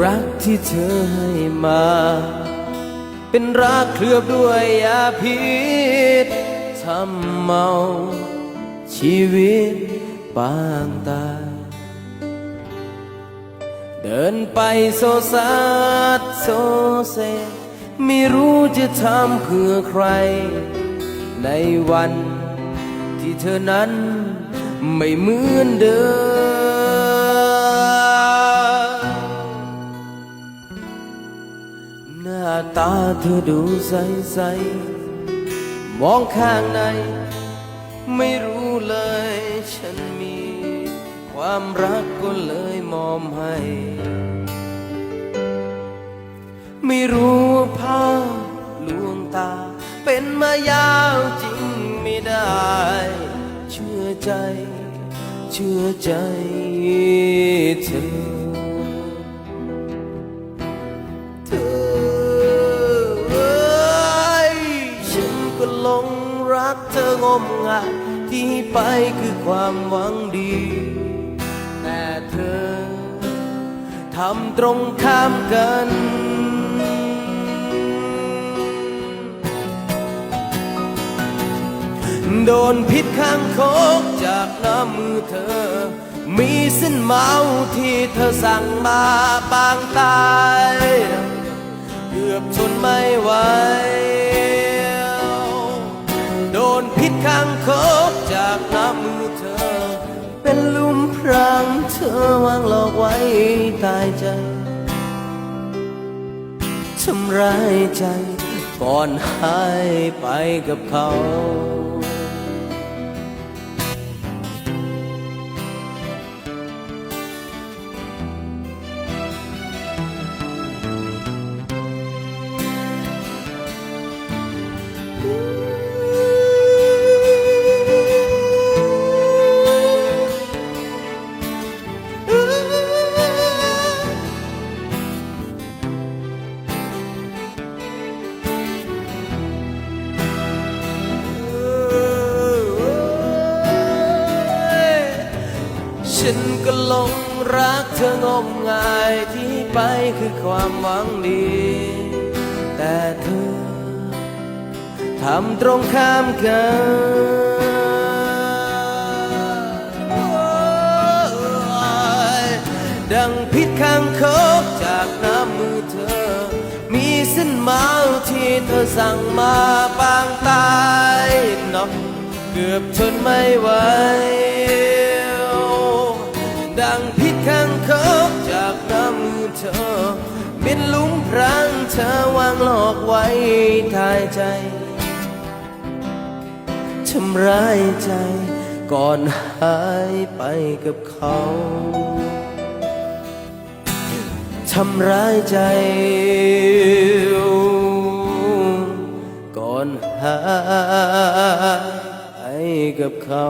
รักที่เธอให้มา เป็นรักเคลือบด้วยยาพิษทำเมา ชีวิตปางตาย เดินไปโซซัดโซเซ ไม่รู้จะทำเพื่อใคร ในวันที่เธอนั้นไม่เหมือนเดิม หน้าตาเธอดูใสใสมองข้างใน ไม่รู้เลย ฉันมี ความรักก็เลยมอมให้ ไม่รู้ว่าภาพลวงตา เป็นมายาวจริงไม่ได้ เชื่อใจ เชื่อใจเธอ รักเธองมงายที่ไปคือความหวังดี แต่เธอทำตรงข้ามกันโดนพิษข้างโคกจากน้ำมือเธอ มีเส้นเมาที่เธอสั่งมาปางตาย เกือบทนไม่ไหว นพิษข้างคบจากน้ำมือเธอ เป็นลุมพรางเธอวางหลอกไว้ตายใจทำร้ายใจก่อนหายไปกับเขา ฉันก็หลงรักเธองมงายที่ไปคือความหวังดี แต่เธอทำตรงข้ามกันดังพิษข้างคกจากน้ำมือเธอ มีเส้นเมาที่เธอสั่งมาปางตายนาะเกือบทนไม่ไหว ข้างคกจากน้ำมือเธอเป็นหลุมพรางเธอวางหลอกไว้ทายใจทำร้ายใจก่อนหายไปกับเขาทำร้ายใจ ก่อนหายไปกับเขา